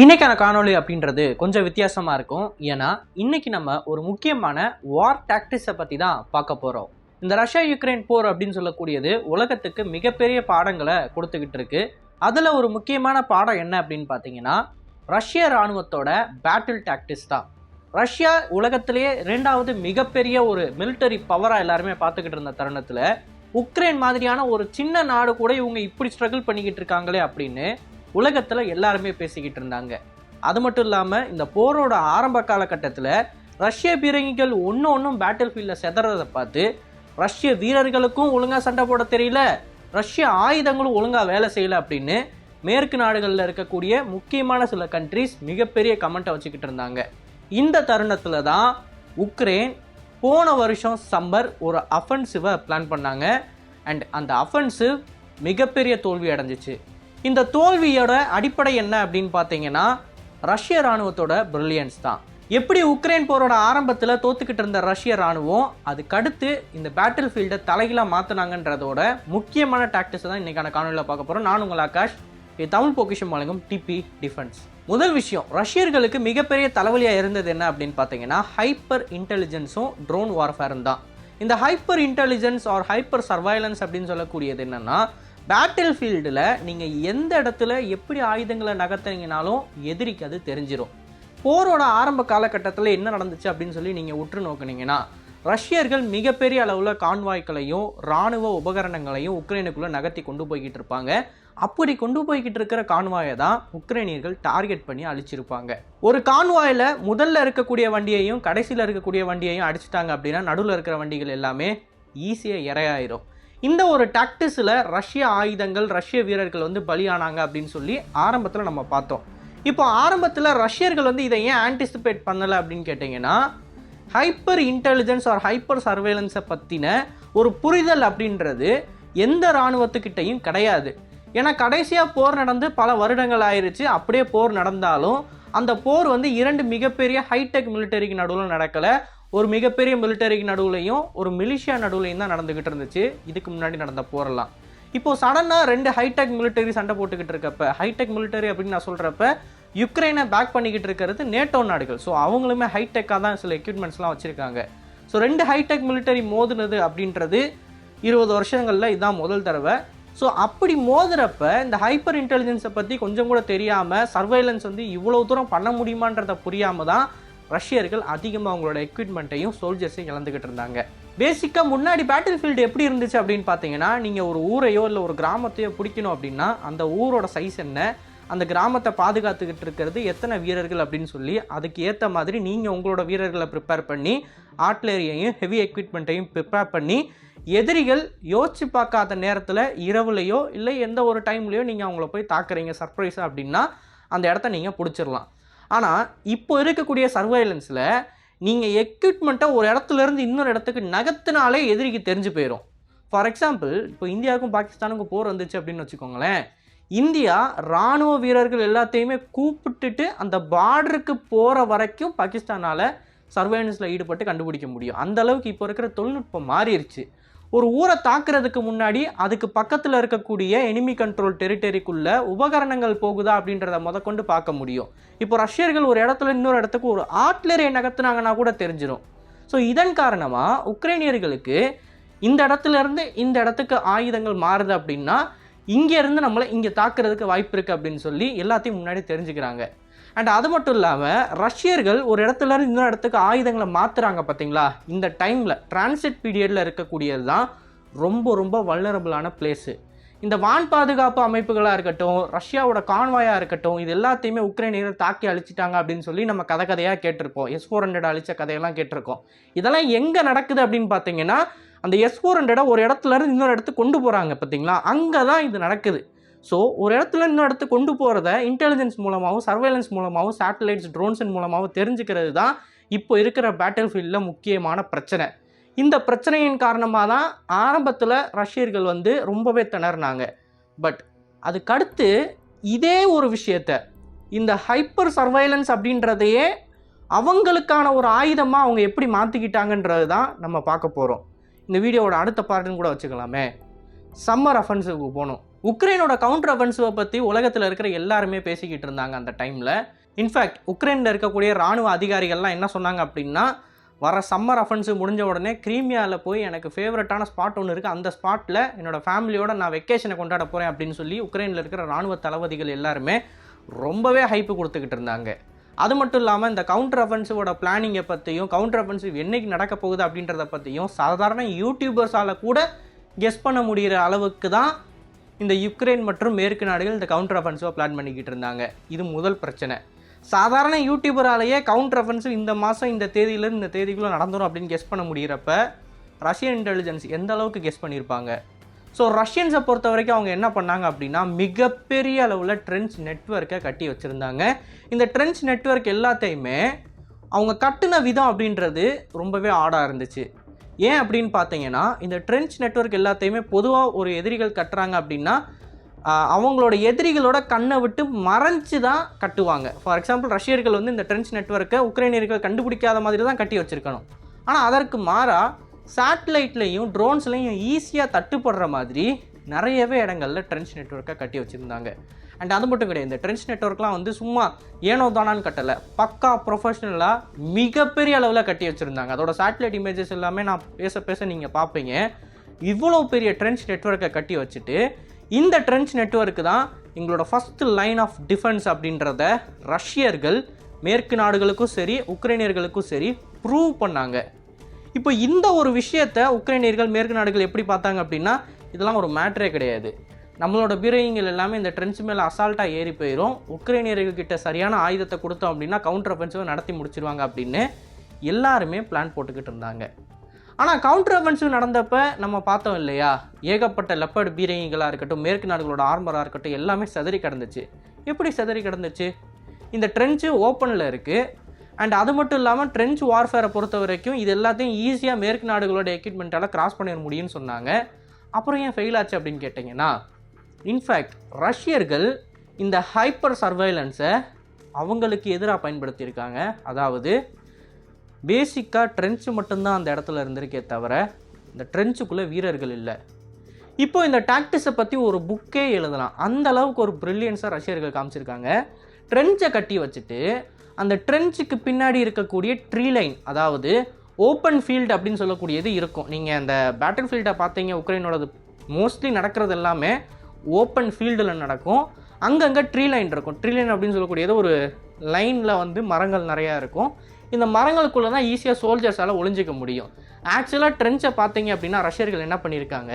இன்னைக்கான காணொளி அப்படின்றது கொஞ்சம் வித்தியாசமாக இருக்கும். ஏன்னா இன்னைக்கு நம்ம ஒரு முக்கியமான வார் டாக்டிக்ஸை பற்றி தான் பார்க்க போகிறோம் இந்த ரஷ்யா யுக்ரைன் போர் அப்படின்னு சொல்லக்கூடியது உலகத்துக்கு மிகப்பெரிய பாடங்களை கொடுத்துக்கிட்டு இருக்கு. அதில் ஒரு முக்கியமான பாடம் என்ன அப்படின்னு பார்த்தீங்கன்னா ரஷ்ய ராணுவத்தோட பேட்டில் டாக்டிக்ஸ் தான். ரஷ்யா உலகத்திலேயே ரெண்டாவது மிகப்பெரிய ஒரு மிலிட்டரி பவராக எல்லாருமே பார்த்துக்கிட்டு இருந்த தருணத்தில் உக்ரைன் மாதிரியான ஒரு சின்ன நாடு கூட இவங்க இப்படி ஸ்ட்ரகிள் பண்ணிக்கிட்டு இருக்காங்களே அப்படின்னு உலகத்தில் எல்லாருமே பேசிக்கிட்டு இருந்தாங்க. அது மட்டும் இல்லாமல் இந்த போரோட ஆரம்ப காலகட்டத்தில் ரஷ்ய பீரங்கிகள் ஒன்று ஒன்றும் பேட்டில் ஃபீல்டில் செதறதை பார்த்து ரஷ்ய வீரர்களுக்கும் ஒழுங்காக சண்டை போட தெரியல. ரஷ்ய ஆயுதங்களும் ஒழுங்காக வேலை செய்யல அப்படின்னு மேற்கு நாடுகளில் இருக்கக்கூடிய முக்கியமான சில கண்ட்ரிஸ் மிகப்பெரிய கமெண்ட்டை வச்சுக்கிட்டு இருந்தாங்க. இந்த தருணத்தில் தான் உக்ரைன் போன வருஷம் சம்மர் ஒரு அஃபென்சிவை பிளான் பண்ணாங்க. அண்ட் அந்த அஃபென்சிவ் மிகப்பெரிய தோல்வி அடைஞ்சிச்சு. இந்த தோல்வியோட அடிப்படை என்ன அப்படின்னு பார்த்தீங்கன்னா ரஷ்ய ராணுவத்தோட பிரில்லியன்ஸ் தான். எப்படி உக்ரைன் போரோட ஆரம்பத்தில் தோத்துக்கிட்டு இருந்த ரஷ்ய ராணுவம் அதுக்கடுத்து இந்த பேட்டில் ஃபீல்டை தலைகளாக மாற்றினாங்கன்றதோட முக்கியமான டாக்டிக்ஸ் தான் இன்றைக்கான காணொலியில் பார்க்க போகிறோம் நான் உங்கள் ஆகாஷ் இது தமிழ் பொக்கிஷம் வழங்கும் டிபி டிஃபென்ஸ். முதல் விஷயம் ரஷ்யர்களுக்கு மிகப்பெரிய தலைவலியாக இருந்தது என்ன அப்படின்னு பார்த்தீங்கன்னா ஹைப்பர் இன்டெலிஜென்ஸும் ட்ரோன் வார்ஃபேரும் தான். இந்த hyper intelligence or hyper surveillance அப்படின்னு சொல்லக்கூடியது என்னென்னா பேட்டில் ஃபீல்டில் நீங்கள் எந்த இடத்துல எப்படி ஆயுதங்களை நகர்த்துனீங்கனாலும் எதிரிக்கு அது தெரிஞ்சிடும் போரோட ஆரம்ப காலகட்டத்தில் என்ன நடந்துச்சு அப்படின்னு சொல்லி நீங்கள் உற்று நோக்குனீங்கன்னா ரஷ்யர்கள் மிகப்பெரிய அளவில் கான்வாய்களையும் இராணுவ உபகரணங்களையும் உக்ரைனுக்குள்ளே நகர்த்தி கொண்டு போய்கிட்டு இருப்பாங்க. அப்படி கொண்டு போய்கிட்டு இருக்கிற கான்வாயை தான் உக்ரைனியர்கள் டார்கெட் பண்ணி அழிச்சிருப்பாங்க. ஒரு கான்வாயில் முதல்ல இருக்கக்கூடிய வண்டியையும் கடைசியில் இருக்கக்கூடிய வண்டியையும் அடிச்சிட்டாங்க அப்படின்னா நடுவில் இருக்கிற வண்டிகள் எல்லாமே ஈஸியாக இறையாயிரும் இந்த ஒரு டாக்டிஸில் ரஷ்ய ஆயுதங்கள் ரஷ்ய வீரர்கள் வந்து பலியானாங்க அப்படின்னு சொல்லி ஆரம்பத்தில் நம்ம பார்த்தோம். இப்போ ஆரம்பத்தில் ரஷ்யர்கள் வந்து இதை ஏன் ஆன்டிசிபேட் பண்ணலை அப்படின்னு கேட்டிங்கன்னா ஹைப்பர் இன்டெலிஜென்ஸ் ஆர் ஹைப்பர் சர்வேலன்ஸை பற்றின ஒரு புரிதல் அப்படின்றது எந்த இராணுவத்துக்கிட்டையும் கிடையாது. ஏன்னா கடைசியாக போர் நடந்து பல வருடங்கள் ஆயிடுச்சு அப்படியே போர் நடந்தாலும் அந்த போர் வந்து இரண்டு மிகப்பெரிய ஹைடெக் மிலிட்டரிக்கு நடுவில் நடக்கலை. ஒரு மிகப்பெரிய மிலிட்டரிக்கு நடுவுலையும் ஒரு மிலிஷியா நடுவுலையும் தான் நடந்துக்கிட்டு இருந்துச்சு. இதுக்கு முன்னாடி நடந்த போரெல்லாம். இப்போ சடனாக ரெண்டு ஹைடெக் மிலிட்டரி சண்டை போட்டுக்கிட்டு இருக்கப்ப ஹைடெக் மிலிட்டரி அப்படின்னு நான் சொல்கிறப்ப யுக்ரைனை பேக் பண்ணிக்கிட்டு இருக்கிறது நேட்டோ நாடுகள். ஸோ அவங்களுமே ஹைடெக்காக தான் சில எக்யூப்மெண்ட்ஸ்லாம் வச்சுருக்காங்க. ஸோ ரெண்டு ஹைடெக் மிலிட்டரி மோதுனது அப்படின்றது இருபது வருஷங்களில் இதுதான் முதல் தடவை. ஸோ அப்படி மோதுறப்ப இந்த ஹைப்பர் இன்டெலிஜென்ஸை பற்றி கொஞ்சம் கூட தெரியாமல் சர்வைலன்ஸ் வந்து இவ்வளோ தூரம் பண்ண முடியுமான்றத புரியாமல் தான் ரஷ்யர்கள் அதிகமாக அவங்களோட எக்யூப்மெண்ட்டையும் சோல்ஜர்ஸையும் இழந்துக்கிட்டு இருந்தாங்க பேசிக்காக முன்னாடி பேட்டில் ஃபீல்டு எப்படி இருந்துச்சு அப்படின்னு பார்த்தீங்கன்னா நீங்கள் ஒரு ஊரையோ இல்லை ஒரு கிராமத்தையோ பிடிக்கணும் அப்படின்னா அந்த ஊரோட சைஸ் என்ன அந்த கிராமத்தை பாதுகாத்துக்கிட்டு இருக்கிறது எத்தனை வீரர்கள் அப்படின்னு சொல்லி அதுக்கு ஏற்ற மாதிரி நீங்கள் உங்களோட வீரர்களை ப்ரிப்பேர் பண்ணி ஆர்ட்லரியையும் ஹெவி எக்யூப்மெண்ட்டையும் ப்ரிப்பேர் பண்ணி எதிரிகள் யோசிச்சு பார்க்காத நேரத்தில் இரவுலையோ இல்லை எந்த ஒரு டைம்லையோ நீங்கள் அவங்கள போய் தாக்குறீங்க சர்ப்ரைஸாக அப்படின்னா அந்த இடத்த நீங்கள் பிடிச்சிடலாம் ஆனால் இப்போ இருக்கக்கூடிய சர்வைலன்ஸில் நீங்கள் எக்யூப்மெண்ட்டை ஒரு இடத்துல இருந்து இன்னொரு இடத்துக்கு நகத்தினாலே எதிரிக்கு தெரிஞ்சு போயிடும் ஃபார் எக்ஸாம்பிள் இப்போ இந்தியாவுக்கும் பாகிஸ்தானுக்கும் போர் வந்துச்சு அப்படின்னு வச்சுக்கோங்களேன். இந்தியா இராணுவ வீரர்கள் எல்லாத்தையுமே கூப்பிட்டுட்டு அந்த பார்டருக்கு போகிற வரைக்கும் பாகிஸ்தானால் சர்வைலன்ஸில் ஈடுபட்டு கண்டுபிடிக்க முடியும். அந்த அளவுக்கு இப்போ இருக்கிற தொழில்நுட்பம் மாறிடுச்சு ஒரு ஊரை தாக்குறதுக்கு முன்னாடி அதுக்கு பக்கத்தில் இருக்கக்கூடிய எனிமி கண்ட்ரோல் டெரிட்டரிக்குள்ள உபகரணங்கள் போகுதா அப்படின்றத முதற்கொண்டு பார்க்க முடியும். இப்போ ரஷ்யர்கள் ஒரு இடத்துல இன்னொரு இடத்துக்கு ஒரு ஆட்லரியை நகர்த்துனாங்கன்னா கூட தெரிஞ்சிடும் ஸோ இதன் காரணமாக உக்ரைனியர்களுக்கு இந்த இடத்துல இருந்து இந்த இடத்துக்கு ஆயுதங்கள் மாறுது அப்படின்னா இங்கேருந்து நம்மளை இங்கே தாக்குறதுக்கு வாய்ப்பு இருக்குது அப்படின்னு சொல்லி எல்லாத்தையும் முன்னாடி தெரிஞ்சுக்கிறாங்க. அண்ட் அது மட்டும் இல்லாமல் ரஷ்யர்கள் ஒரு இடத்துல இருந்து இன்னொரு இடத்துக்கு ஆயுதங்களை மாற்றுறாங்க பார்த்தீங்களா இந்த டைமில் டிரான்சிட் பீரியடில் இருக்கக்கூடியது தான் ரொம்ப ரொம்ப வல்னரபிளான பிளேஸு இந்த வான் பாதுகாப்பு அமைப்புகளாக இருக்கட்டும் ரஷ்யாவோட கான்வாயாக இருக்கட்டும் இது எல்லாத்தையுமே உக்ரைனியர்கள் தாக்கி அழிச்சிட்டாங்க அப்படின்னு சொல்லி நம்ம கதை கதையாக கேட்டிருப்போம். எஸ் ஃபோர் ஹண்ட்ரட் அழிச்ச கதையெல்லாம் கேட்டிருக்கோம். இதெல்லாம் எங்கே நடக்குது அப்படின்னு பார்த்தீங்கன்னா அந்த எஸ் ஃபோர் ஹண்ட்ரடை ஒரு இடத்துல இருந்து இன்னொரு இடத்துக்கு கொண்டு போகிறாங்க பார்த்தீங்களா அங்கே தான் இது நடக்குது. ஸோ ஒரு இடத்துல இன்னொரு இடத்துக்கு கொண்டு போகிறத இன்டெலிஜென்ஸ் மூலமாகவும் சர்வேலன்ஸ் மூலமாகவும் சேட்டலைட்ஸ் ட்ரோன்ஸின் மூலமாகவும் தெரிஞ்சுக்கிறது தான் இப்போ இருக்கிற பேட்டில் ஃபீல்டில் முக்கியமான பிரச்சனை. இந்த பிரச்சனையின் காரணமாக தான் ஆரம்பத்தில் ரஷ்யர்கள் வந்து ரொம்பவே திணறினாங்க. பட் அதுக்கடுத்து இதே ஒரு விஷயத்த இந்த ஹைப்பர் சர்வைலன்ஸ் அப்படின்றதையே அவங்களுக்கான ஒரு ஆயுதமாக அவங்க எப்படி மாற்றிக்கிட்டாங்கன்றது தான் நம்ம பார்க்க போகிறோம் இந்த வீடியோவோட அடுத்த பார்ட்டுன்னு கூட வச்சுக்கலாமே. சம்மர் அஃபென்சிவ்க்கு போகணும். உக்ரைனோட கவுண்டர் அஃபென்சிவை பற்றி உலகத்தில் இருக்கிற எல்லாருமே பேசிக்கிட்டு இருந்தாங்க அந்த டைமில் இன்ஃபேக்ட் உக்ரைனில் இருக்கக்கூடிய ராணுவ அதிகாரிகள்லாம் என்ன சொன்னாங்க அப்படின்னா வர சம்மர் அஃபென்சிவ் முடிஞ்ச உடனே கிரீமியாவில் போய் எனக்கு ஃபேவரட்டான ஸ்பாட் ஒன்று இருக்குது அந்த ஸ்பாட்டில் என்னோட ஃபேமிலியோட நான் வெக்கேஷனை கொண்டாட போகிறேன் அப்படின்னு சொல்லி உக்ரைனில் இருக்கிற ராணுவ தளபதிகள் எல்லாருமே ரொம்பவே ஹைப்பு கொடுத்துக்கிட்டு இருந்தாங்க. அது மட்டும் இல்லாமல் இந்த கவுண்டர் அஃபென்சிவோட பிளானிங்கை பற்றியும் கவுண்டர் அஃபென்சிவ் என்றைக்கு நடக்க போகுது அப்படின்றத பற்றியும் சாதாரண யூடியூபர்ஸால் கூட கெஸ் பண்ண முடிகிற அளவுக்கு தான் இந்த யுக்ரைன் மற்றும் மேற்கு நாடுகள் இந்த கவுண்டர் அஃபென்சிவாக பிளான் பண்ணிக்கிட்டு இருந்தாங்க. இது முதல் பிரச்சனை. சாதாரண யூடியூபராலேயே கவுண்டர் அஃபென்சிவ் இந்த மாதம் இந்த தேதியிலேருந்து இந்த தேதிக்குள்ளே நடந்துடும் அப்படின்னு கெஸ் பண்ண முடிகிறப்ப ரஷ்யன் இன்டெலிஜென்ஸ் எந்த அளவுக்கு கெஸ் பண்ணியிருப்பாங்க ஸோ ரஷ்யன்ஸை பொறுத்த வரைக்கும் அவங்க என்ன பண்ணாங்க அப்படின்னா மிகப்பெரிய அளவில் ட்ரென்ச் நெட்வொர்க்கை கட்டி வச்சுருந்தாங்க. இந்த ட்ரென்ச் நெட்வொர்க் எல்லாத்தையுமே அவங்க கட்டின விதம் அப்படின்றது ரொம்பவே ஆடாக இருந்துச்சு. ஏன் அப்படின்னு பார்த்தீங்கன்னா இந்த ட்ரென்ச் நெட்வொர்க் எல்லாத்தையுமே பொதுவாக ஒரு எதிரிகள் கட்டுறாங்க அப்படின்னா அவங்களோட எதிரிகளோட கண்ணை விட்டு மறைஞ்சு தான் கட்டுவாங்க. ஃபார் எக்ஸாம்பிள் ரஷ்யர்கள் வந்து இந்த ட்ரென்ச் நெட்வொர்க்கை உக்ரைனியர்கள் கண்டுபிடிக்காத மாதிரி தான் கட்டி வச்சுருக்கணும். ஆனால் அதற்கு மாறாக சேட்டலைட்லேயும் ட்ரோன்ஸ்லையும் ஈஸியாக தட்டுப்படுற மாதிரி நிறையவே இடங்களில் ட்ரென்ச் நெட்வொர்க்கை கட்டி வச்சுருந்தாங்க. அண்ட் அது மட்டும் கிடையாது இந்த ட்ரென்ச் நெட்ஒர்க்லாம் வந்து சும்மா ஏனோ தானான்னு கட்டலை. பக்கா ப்ரொஃபஷ்னலாக மிகப்பெரிய அளவில் கட்டி வச்சுருந்தாங்க. அதோட சேட்டலைட் இமேஜஸ் எல்லாமே நான் பேச பேச நீங்கள் பார்ப்பீங்க இவ்வளோ பெரிய ட்ரென்ச் நெட்வொர்க்கை கட்டி வச்சுட்டு இந்த ட்ரென்ச் நெட்ஒர்க்கு தான் எங்களோட ஃபஸ்ட்டு லைன் ஆஃப் டிஃபென்ஸ் அப்படின்றத ரஷ்யர்கள் மேற்கு நாடுகளுக்கும் சரி உக்ரைனியர்களுக்கும் சரி ப்ரூவ் பண்ணாங்க. இப்போ இந்த ஒரு விஷயத்தை உக்ரைனியர்கள் மேற்கு நாடுகள் எப்படி பார்த்தாங்க அப்படின்னா இதெல்லாம் ஒரு மேட்ரே கிடையாது. நம்மளோட பீரங்கிகள் எல்லாமே இந்த ட்ரென்ச் மேலே அசால்ட்டாக ஏறி போயிடும் உக்ரைனியர்கள் கிட்ட சரியான ஆயுதத்தை கொடுத்தோம் அப்படின்னா கவுண்டர் அஃபென்சிவை நடத்தி முடிச்சிருவாங்க அப்படின்னு எல்லாருமே பிளான் போட்டுக்கிட்டு இருந்தாங்க. ஆனால் கவுண்டர் அஃபென்சிவ் நடந்தப்ப நம்ம பார்த்தோம் இல்லையா? ஏகப்பட்ட லெப்பர்டு பீரங்கிகளாக இருக்கட்டும் மேற்கு நாடுகளோட ஆர்மராக இருக்கட்டும் எல்லாமே செதறி கிடந்துச்சு. எப்படி செதறி கிடந்துச்சு? இந்த ட்ரென்ச்சு ஓப்பனில் இருக்குது அண்ட் அது மட்டும் இல்லாமல் ட்ரென்ச் வார்ஃபேரை பொறுத்த வரைக்கும் இது எல்லாத்தையும் ஈஸியாக மேற்கு நாடுகளோட எக்யூப்மெண்ட்டால் கிராஸ் பண்ணிட முடியும்னு சொன்னாங்க. அப்புறம் ஏன் ஃபெயில் ஆச்சு அப்படின்னு கேட்டிங்கன்னா இன்ஃபேக்ட் ரஷ்யர்கள் இந்த ஹைப்பர் சர்வைலன்ஸை அவங்களுக்கு எதிராக பயன்படுத்தியிருக்காங்க. அதாவது பேசிக்காக ட்ரென்ச்சு மட்டும்தான் அந்த இடத்துல இருந்திருக்கே தவிர இந்த ட்ரென்ச்சுக்குள்ளே வீரர்கள் இல்லை. இப்போ இந்த டாக்டிஸை பற்றி ஒரு புக்கே எழுதலாம். அந்த அளவுக்கு ஒரு ப்ரில்லியன்ஸாக ரஷ்யர்கள் காமிச்சிருக்காங்க. ட்ரென்ச்சை கட்டி வச்சுட்டு அந்த ட்ரென்ச்சுக்கு பின்னாடி இருக்கக்கூடிய ட்ரீ லைன் அதாவது ஓப்பன் ஃபீல்டு அப்படின்னு சொல்லக்கூடியது இருக்கும். நீங்கள் அந்த பேட்டில் ஃபீல்டை பார்த்தீங்க உக்ரைனோடது மோஸ்ட்லி நடக்கிறது எல்லாமே ஓப்பன் ஃபீல்டில் நடக்கும். அங்கங்கே ட்ரீ லைன் இருக்கும். ட்ரீ லைன் அப்படின்னு சொல்லக்கூடியது ஒரு லைனில் வந்து மரங்கள் நிறையா இருக்கும். இந்த மரங்களுக்குள்ளே தான் ஈஸியாக சோல்ஜர்ஸால் ஒளிஞ்சிக்க முடியும். ஆக்சுவலாக ட்ரென்ச்சை பார்த்தீங்க அப்படின்னா ரஷ்யர்கள் என்ன பண்ணியிருக்காங்க?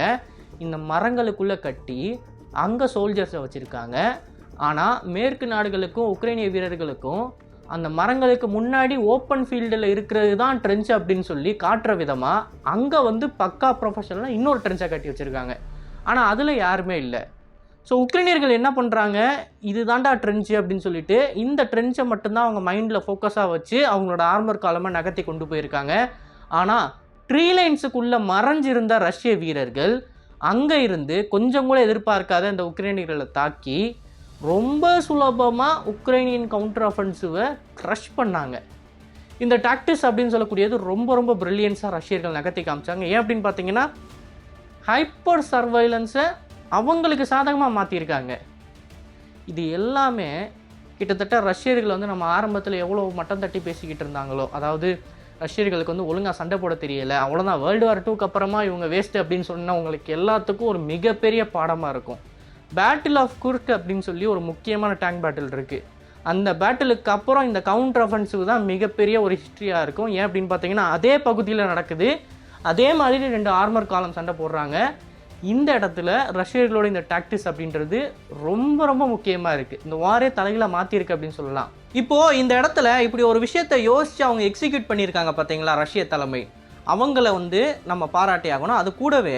இந்த மரங்களுக்குள்ளே கட்டி அங்கே சோல்ஜர்ஸை வச்சுருக்காங்க. ஆனால் மேற்கு நாடுகளுக்கும் உக்ரைனிய வீரர்களுக்கும் அந்த மரங்களுக்கு முன்னாடி ஓப்பன் ஃபீல்டில் இருக்கிறது தான் ட்ரென்ச் அப்படின்னு சொல்லி காட்டுற விதமாக அங்கே வந்து பக்கா ப்ரொஃபஷனலாக இன்னொரு ட்ரென்ச்சை கட்டி வச்சுருக்காங்க. ஆனால் அதில் யாருமே இல்லை. ஸோ உக்ரைனியர்கள் என்ன பண்ணுறாங்க இது தாண்டா ட்ரென்ச்சு அப்படின்னு சொல்லிட்டு இந்த ட்ரென்ச்சை மட்டும்தான் அவங்க மைண்டில் ஃபோக்கஸாக வச்சு அவங்களோட ஆர்மர் காலமாக நகர்த்தி கொண்டு போயிருக்காங்க. ஆனால் ட்ரீ லைன்ஸுக்குள்ளே மறைஞ்சிருந்த ரஷ்ய வீரர்கள் அங்கே இருந்து கொஞ்சம் கூட எதிர்பார்க்காத இந்த உக்ரைனியர்களை தாக்கி ரொம்ப சுலபமாக உக்ரைனியன் கவுண்டர் அஃபென்சிவை க்ரஷ் பண்ணாங்க. இந்த டாக்டிஸ் அப்படின்னு சொல்லக்கூடியது ரொம்ப ரொம்ப ப்ரில்லியன்ஸாக ரஷ்யர்கள் நகர்த்தி காமிச்சாங்க. ஏன் அப்படின்னு பார்த்தீங்கன்னா ஹைப்பர் சர்வைலன்ஸை அவங்களுக்கு சாதகமாக மாற்றியிருக்காங்க இது எல்லாமே கிட்டத்தட்ட ரஷ்யர்கள் வந்து நம்ம ஆரம்பத்தில் எவ்வளோ மட்டம் தட்டி பேசிக்கிட்டு இருந்தாங்களோ அதாவது ரஷ்யர்களுக்கு வந்து ஒழுங்காக சண்டை போட தெரியல அவ்வளோதான் வேர்ல்டு வார் டூக்கு அப்புறமா இவங்க வேஸ்ட்டு அப்படின்னு சொன்னால் உங்களுக்கு எல்லாத்துக்கும் ஒரு மிகப்பெரிய பாடமாக இருக்கும். பேட்டில் ஆஃப் குர்க் அப்படின்னு சொல்லி ஒரு முக்கியமான டேங்க் பேட்டில் இருக்குது அந்த பேட்டிலுக்கு அப்புறம் இந்த கவுண்டர் அஃபென்சிவ் தான் மிகப்பெரிய ஒரு ஹிஸ்ட்ரியாக இருக்கும். ஏன் அப்படின்னு பார்த்தீங்கன்னா அதே பகுதியில் நடக்குது அதே மாதிரி ரெண்டு ஆர்மர் காலம் சண்டை போடுறாங்க. இந்த இடத்துல ரஷ்யர்களோட இந்த டாக்டிஸ் அப்படின்றது ரொம்ப ரொம்ப முக்கியமாக இருக்குது இந்த வாரே தலைகளை மாற்றிருக்கு அப்படின்னு சொல்லலாம். இப்போது இந்த இடத்துல இப்படி ஒரு விஷயத்தை யோசித்து அவங்க எக்ஸிக்யூட் பண்ணியிருக்காங்க பார்த்தீங்களா? ரஷ்ய தலைமை. அவங்கள வந்து நம்ம பாராட்டி ஆகணும். அது கூடவே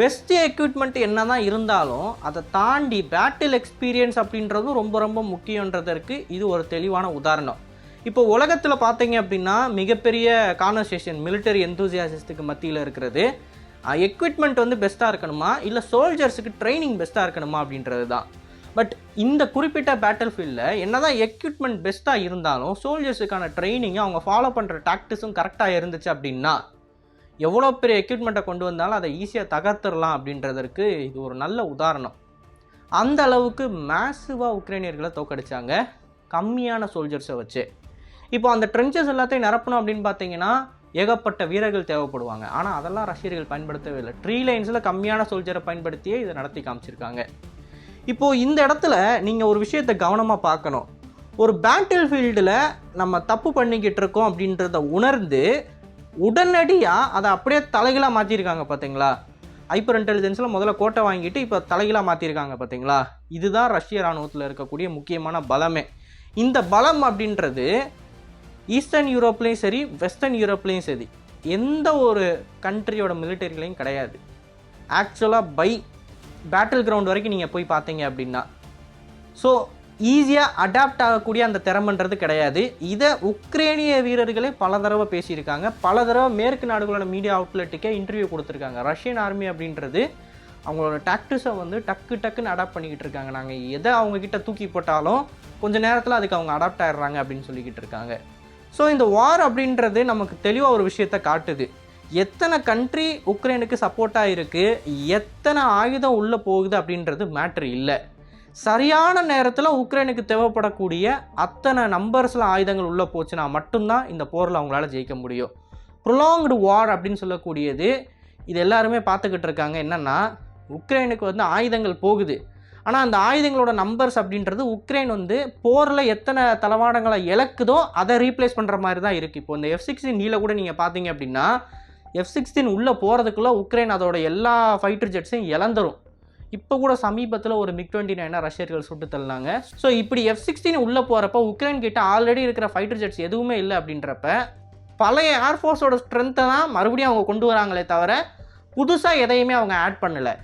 பெஸ்ட் எக்யூப்மெண்ட் என்ன தான் இருந்தாலும் அதை தாண்டி பேட்டில் எக்ஸ்பீரியன்ஸ் அப்படின்றதும் ரொம்ப ரொம்ப முக்கியன்றதற்கு இது ஒரு தெளிவான உதாரணம். இப்போ உலகத்தில் பார்த்தீங்க அப்படின்னா மிகப்பெரிய கான்வர்சேஷன் மிலிட்டரி enthusiastsக்கு மத்தியில் இருக்கிறது. எக்யூப்மெண்ட் வந்து பெஸ்ட்டாக இருக்கணுமா? இல்லை சோல்ஜர்ஸுக்கு ட்ரைனிங் பெஸ்ட்டாக இருக்கணுமா அப்படின்றது தான் பட் இந்த குறிப்பிட்ட பேட்டில் ஃபீல்டில் என்ன தான் எக்யூப்மெண்ட் பெஸ்ட்டாக இருந்தாலும் சோல்ஜர்ஸுக்கான ட்ரைனிங்கும் அவங்க ஃபாலோ பண்ணுற டாக்டிஸும் கரெக்டாக இருந்துச்சு அப்படின்னா எவ்வளோ பெரிய எக்யூப்மெண்ட்டை கொண்டு வந்தாலும் அதை ஈஸியாக தகர்த்துடலாம் அப்படின்றதற்கு இது ஒரு நல்ல உதாரணம். அந்த அளவுக்கு மேசிவாக உக்ரைனியர்களை தோக்கடிச்சாங்க கம்மியான சோல்ஜர்ஸை வச்சு. இப்போ அந்த ட்ரென்ச்சஸ் எல்லாத்தையும் நிரப்பணும் அப்படின்னு பார்த்தீங்கன்னா ஏகப்பட்ட வீரர்கள் தேவைப்படுவாங்க. ஆனால் அதெல்லாம் ரஷ்யர்கள் பயன்படுத்தவே இல்லை. ட்ரீ லைன்ஸில் கம்மியான சோல்ஜரை பயன்படுத்தியே இதை நடத்தி காமிச்சிருக்காங்க. இப்போது இந்த இடத்துல நீங்கள் ஒரு விஷயத்தை கவனமாக பார்க்கணும். ஒரு பேட்டில் ஃபீல்டில் நம்ம தப்பு பண்ணிக்கிட்டு இருக்கோம் அப்படின்றத உணர்ந்து உடனடியாக அதை அப்படியே தலைகளாக மாற்றிருக்காங்க பார்த்தீங்களா ஹைப்பர் இன்டெலிஜென்ஸில் முதல்ல கோட்டை வாங்கிட்டு இப்போ தலைகளாக மாற்றிருக்காங்க பார்த்தீங்களா இதுதான் ரஷ்ய இராணுவத்தில் இருக்கக்கூடிய முக்கியமான பலமே. இந்த பலம் அப்படின்றது ஈஸ்டர்ன் யூரோப்லேயும் சரி வெஸ்டர்ன் யூரோப்லேயும் சரி எந்த ஒரு கண்ட்ரியோட மிலிட்டரிலையும் கிடையாது. ஆக்சுவலாக பை பேட்டில் கிரவுண்ட் வரைக்கும் நீங்கள் போய் பார்த்தீங்க அப்படின்னா ஸோ ஈஸியாக அடாப்ட் ஆகக்கூடிய அந்த திறமைன்றது கிடையாது. இதை உக்ரைனிய வீரர்களே பல தடவை பேசியிருக்காங்க. பல தடவை மேற்கு நாடுகளோட மீடியா அவுட்லெட்டுக்கே இன்டர்வியூ கொடுத்துருக்காங்க. ரஷ்யன் ஆர்மி அப்படின்றது அவங்களோட டாக்டிஸை வந்து டக்கு டக்குன்னு அடாப்ட் பண்ணிக்கிட்டு இருக்காங்க. நாங்கள் எதை அவங்கக்கிட்ட தூக்கி போட்டாலும் கொஞ்ச நேரத்தில் அதுக்கு அவங்க அடாப்ட் ஆயிடுறாங்க அப்படின்னு சொல்லிக்கிட்டு இருக்காங்க. ஸோ இந்த வார் அப்படின்றது நமக்கு தெளிவாக ஒரு விஷயத்தை காட்டுது. எத்தனை கண்ட்ரி உக்ரைனுக்கு சப்போர்ட்டாக இருக்குது எத்தனை ஆயுதம் உள்ளே போகுது அப்படின்றது மேட்ரு இல்லை. சரியான நேரத்தில் உக்ரைனுக்கு தேவைப்படக்கூடிய அத்தனை நம்பர்ஸில் ஆயுதங்கள் உள்ளே போச்சுன்னா மட்டும்தான் இந்த போரில் அவங்களால ஜெயிக்க முடியும். ப்ரொலாங்டு வார் அப்படின்னு சொல்லக்கூடியது இது எல்லாருமே பார்த்துக்கிட்டு இருக்காங்க. என்னென்னா உக்ரைனுக்கு வந்து ஆயுதங்கள் போகுது. ஆனால் அந்த ஆயுதங்களோட நம்பர்ஸ் அப்படின்றது உக்ரைன் வந்து போரில் எத்தனை தளவாடங்களை இழக்குதோ அதை ரீப்ளேஸ் பண்ணுற மாதிரி தான் இருக்குது இப்போ இந்த எஃப் சிக்ஸ்டீன் நீல கூட நீங்கள் பார்த்தீங்க அப்படின்னா எஃப் சிக்ஸ்டீன் உள்ளே போகிறதுக்குள்ளே உக்ரைன் அதோட எல்லா ஃபைட்டர் ஜெட்ஸையும் இழந்துரும். இப்போ கூட சமீபத்தில் ஒரு மிக் டுவெண்ட்டி நைனாக ரஷ்யர்கள் சுட்டு தள்ளினாங்க. ஸோ இப்படி எஃப் சிக்ஸ்டீன் உள்ளே போகிறப்ப உக்ரைன் கிட்ட ஆல்ரெடி இருக்கிற ஃபைட்டர் ஜெட்ஸ் எதுவுமே இல்லை அப்படின்றப்ப பழைய ஏர்ஃபோர்ஸோட ஸ்ட்ரென்த்தை தான் மறுபடியும் அவங்க கொண்டு வராங்களே தவிர புதுசாக எதையுமே அவங்க ஆட் பண்ணலை.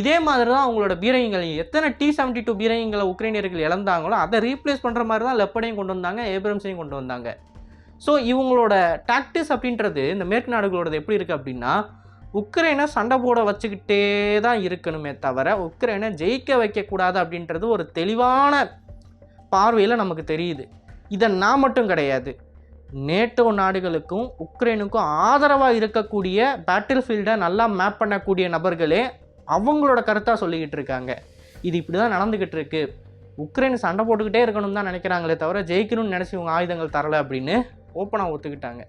இதே மாதிரி தான் அவங்களோட பீரங்கிகள். எத்தனை டி செவன்ட்டி டூ பீரங்கிகளை உக்ரைனியர்கள் இழந்தாங்களோ அதை ரீப்ளேஸ் பண்ணுற மாதிரி தான் லெப்படையும் கொண்டு வந்தாங்க ஏப்ரம்ஸையும் கொண்டு வந்தாங்க. ஸோ இவங்களோட டாக்டிஸ் அப்படின்றது இந்த மேற்கு நாடுகளோடது எப்படி இருக்குது அப்படின்னா உக்ரைனை சண்டை போட வச்சுக்கிட்டே தான் இருக்கணுமே தவிர உக்ரைனை ஜெயிக்க வைக்கக்கூடாது அப்படின்றது ஒரு தெளிவான பார்வையில் நமக்கு தெரியுது. இதை நான் மட்டும் கிடையாது. நேட்டோ நாடுகளுக்கும் உக்ரைனுக்கும் ஆதரவாக இருக்கக்கூடிய பேட்டில் ஃபீல்டை நல்லா மேப் பண்ணக்கூடிய நபர்களே அவங்களோட கருத்தாக சொல்லிக்கிட்டு இருக்காங்க. இது இப்படி தான் நடந்துக்கிட்டு இருக்கு. உக்ரைன் சண்டை போட்டுக்கிட்டே இருக்கணும் தான் நினைக்கிறாங்களே தவிர ஜெயிக்கணும்னு நினச்சி இவங்க ஆயுதங்கள் தரலை அப்படின்னு ஓப்பனாக ஒத்துக்கிட்டாங்க.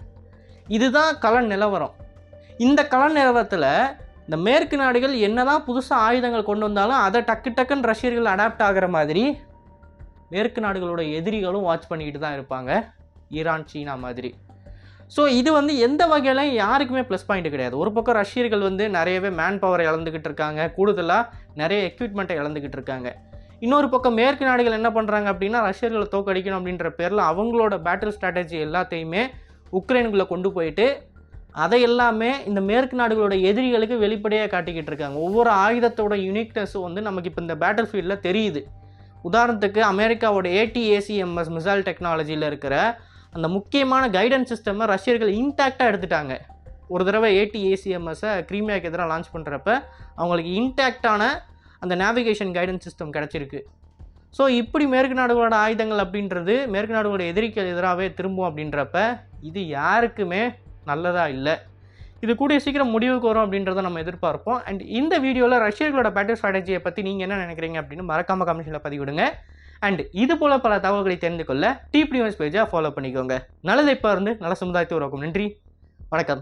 இதுதான் கள நிலவரம். இந்த கள நிலவரத்தில் இந்த மேற்கு நாடுகள் என்னதான் புதுசாக ஆயுதங்கள் கொண்டு வந்தாலும் அதை டக்கு டக்குன்னு ரஷ்யர்கள் அடாப்ட் ஆகிற மாதிரி மேற்கு நாடுகளோட எதிரிகளும் வாட்ச் பண்ணிக்கிட்டு தான் இருப்பாங்க. ஈரான் சீனா மாதிரி. ஸோ இது வந்து எந்த வகையிலையும் யாருக்குமே ப்ளஸ் பாயிண்ட் கிடையாது. ஒரு பக்கம் ரஷ்யர்கள் வந்து நிறையவே மேன் பவரை இழந்துக்கிட்டு இருக்காங்க. கூடுதலாக நிறைய எக்யூப்மெண்ட்டை இழந்துக்கிட்டு இருக்காங்க. இன்னொரு பக்கம் மேற்கு நாடுகள் என்ன பண்ணுறாங்க அப்படின்னா ரஷ்யர்களை தோக்கடிக்கணும் அப்படின்ற பேரில் அவங்களோட பேட்டில் ஸ்ட்ராட்டஜி எல்லாத்தையுமே உக்ரைனுக்குள்ளே கொண்டு போயிட்டு அதை எல்லாமே இந்த மேற்கு நாடுகளோட எதிரிகளுக்கு வெளிப்படையாக காட்டிக்கிட்டு இருக்காங்க. ஒவ்வொரு ஆயுதத்தோட யூனிக்னஸும் வந்து நமக்கு இப்போ இந்த பேட்டில் ஃபீல்டில் தெரியுது. உதாரணத்துக்கு அமெரிக்காவோட ஏடிஏசிஎம்எஸ் மிசைல் டெக்னாலஜியில் இருக்கிற அந்த முக்கியமான கைடன்ஸ் சிஸ்டமை ரஷ்யர்கள் இன்டாக்டாக எடுத்துட்டாங்க. ஒரு தடவை ஏடிஏசிஎம்எஸை க்ரீமியாக்கு எதிராக லான்ச் பண்ணுறப்ப அவங்களுக்கு இன்டாக்டான அந்த நேவிகேஷன் கைடன்ஸ் சிஸ்டம் கிடச்சிருக்கு. ஸோ இப்படி மேற்கு நாடுகளோட ஆயுதங்கள் அப்படின்றது மேற்கு நாடுகளோட எதிரிக்கு எதிராகவே திரும்பும் அப்படின்றப்ப இது யாருக்குமே நல்லதாக இல்லை. இது கூடிய சீக்கிரம் முடிவுக்கு வரும் அப்படின்றத நம்ம எதிர்பார்ப்போம். அண்ட் இந்த வீடியோவில் ரஷ்யர்களோட பேட்டில் ஸ்ட்ராட்டஜியை பற்றி நீங்கள் என்ன நினைக்கிறீங்க அப்படின்னு மறக்காம கமிஷனில் பதிவிடுங்க. அண்ட் இது போல பல தகவல்களை தெரிந்து கொள்ள டிபி நியூஸ் பேஜை ஃபாலோ பண்ணிக்கோங்க. நல்லதை இப்போ இருந்து நல்ல சமுதாயத்தை உருவாக்கும். நன்றி. வணக்கம்.